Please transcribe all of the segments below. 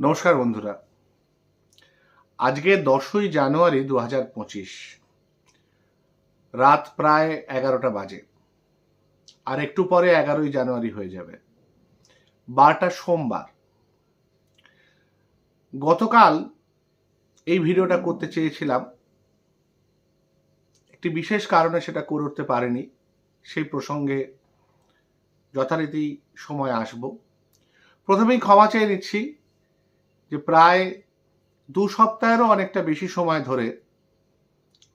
নমস্কার বন্ধুরা। আজকে দশই জানুয়ারি দু হাজার পঁচিশ। রাত প্রায় এগারোটা বাজে। আর একটু পরে এগারোই জানুয়ারি হয়ে যাবে। বারটা সোমবার। গতকাল এই ভিডিওটা করতে চেয়েছিলাম। একটি বিশেষ কারণে সেটা করে উঠতে পারেনি। সেই প্রসঙ্গে যথারীতি সময় আসব। প্রথমেই ক্ষমা চেয়ে নিচ্ছি। যে প্রায় দু সপ্তাহেরও অনেকটা বেশি সময় ধরে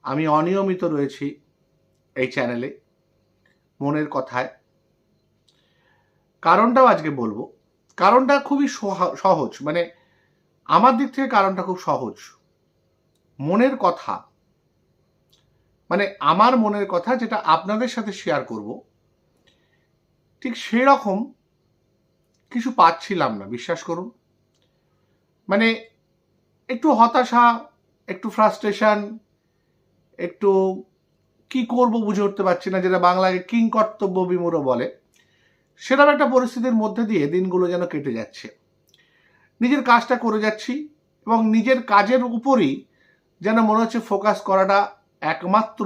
আমি অনিয়মিত রয়েছি এই চ্যানেলে, মনের কথায়। কারণটাও আজকে বলব। কারণটা খুবই সহ- সহজ। মানে আমার দিক থেকে কারণটা খুব সহজ। মনের কথা। মানে আমার মনের কথা যেটা আপনাদের সাথে শেয়ার করব। ঠিক সেরকম কিছু পাচ্ছিলাম না, বিশ্বাস করুন। মানে একটু হতাশা, একটু ফ্রাস্ট্রেশন একটু কি করব বুঝে উঠতে পারছি না, যেটা বাংলায় কিং কর্তব্য বিমূঢ় বলে। সেরকম একটা পরিস্থিতির মধ্যে দিয়ে দিনগুলো যেন কেটে যাচ্ছে। নিজের কাজটা করে যাচ্ছি এবং নিজের কাজের উপরই যেন মনে হচ্ছে ফোকাস করাটা একমাত্র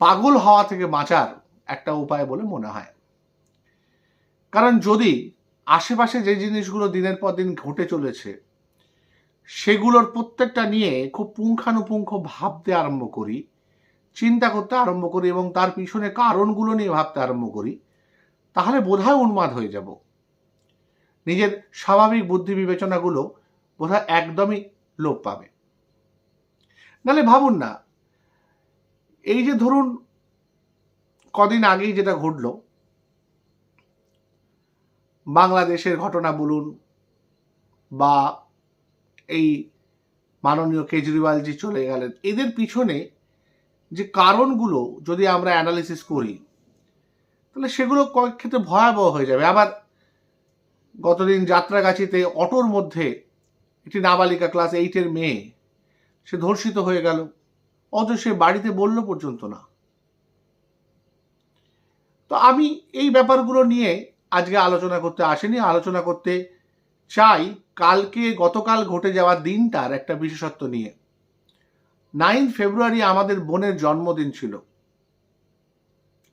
পাগল হওয়া থেকে বাঁচার একটা উপায় বলে মনে হয়। কারণ যদি আশেপাশে যে জিনিসগুলো দিনের পর দিন ঘটে চলেছে, সেগুলোর প্রত্যেকটা নিয়ে খুব পুঙ্খানুপুঙ্খ ভাবতে আরম্ভ করি, চিন্তা করতে আরম্ভ করি এবং তার পিছনে কারণগুলো নিয়ে ভাবতে আরম্ভ করি, তাহলে বোধহয় উন্মাদ হয়ে যাব। নিজের স্বাভাবিক বুদ্ধি বিবেচনাগুলো বোধহয় একদমই লোপ পাবে। নাহলে ভাবুন না, এই যে ধরুন, কদিন আগেই যেটা ঘটলো বাংলাদেশের ঘটনা বলুন বা এই মাননীয় কেজরিওয়ালজি চলে গেলেন। এদের পিছনে যে কারণগুলো যদি আমরা অ্যানালিসিস করি, তাহলে সেগুলো কয়েক ক্ষেত্রে ভয়াবহ হয়ে যাবে। আবার গতদিন যাত্রাগাছিতে অটোর মধ্যে একটি নাবালিকা ক্লাস এইটের মেয়ে, সে ধর্ষিত হয়ে গেল। অথচ সে বাড়িতে বলল পর্যন্ত না। তো আমি এই ব্যাপারগুলো নিয়ে আজকে আলোচনা করতে আসেনি, আলোচনা করতে চাই কালকে, গতকাল ঘটে যাওয়া দিনটার একটা বিশেষত্ব নিয়ে। নাইন ফেব্রুয়ারি আমাদের বোনের জন্মদিন ছিল।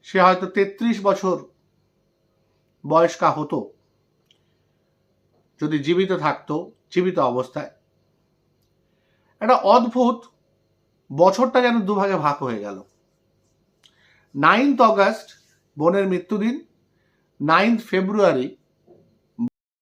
সে হয়তো তেত্রিশ বছর বয়স্কা হতো, যদি জীবিত থাকতো, জীবিত অবস্থায়। একটা অদ্ভুত বছরটা যেন দুভাগে ভাগ হয়ে গেল। নাইনথ অগাস্ট, বোনের মৃত্যুদিন নাইন্থ ফেব্রুয়ারি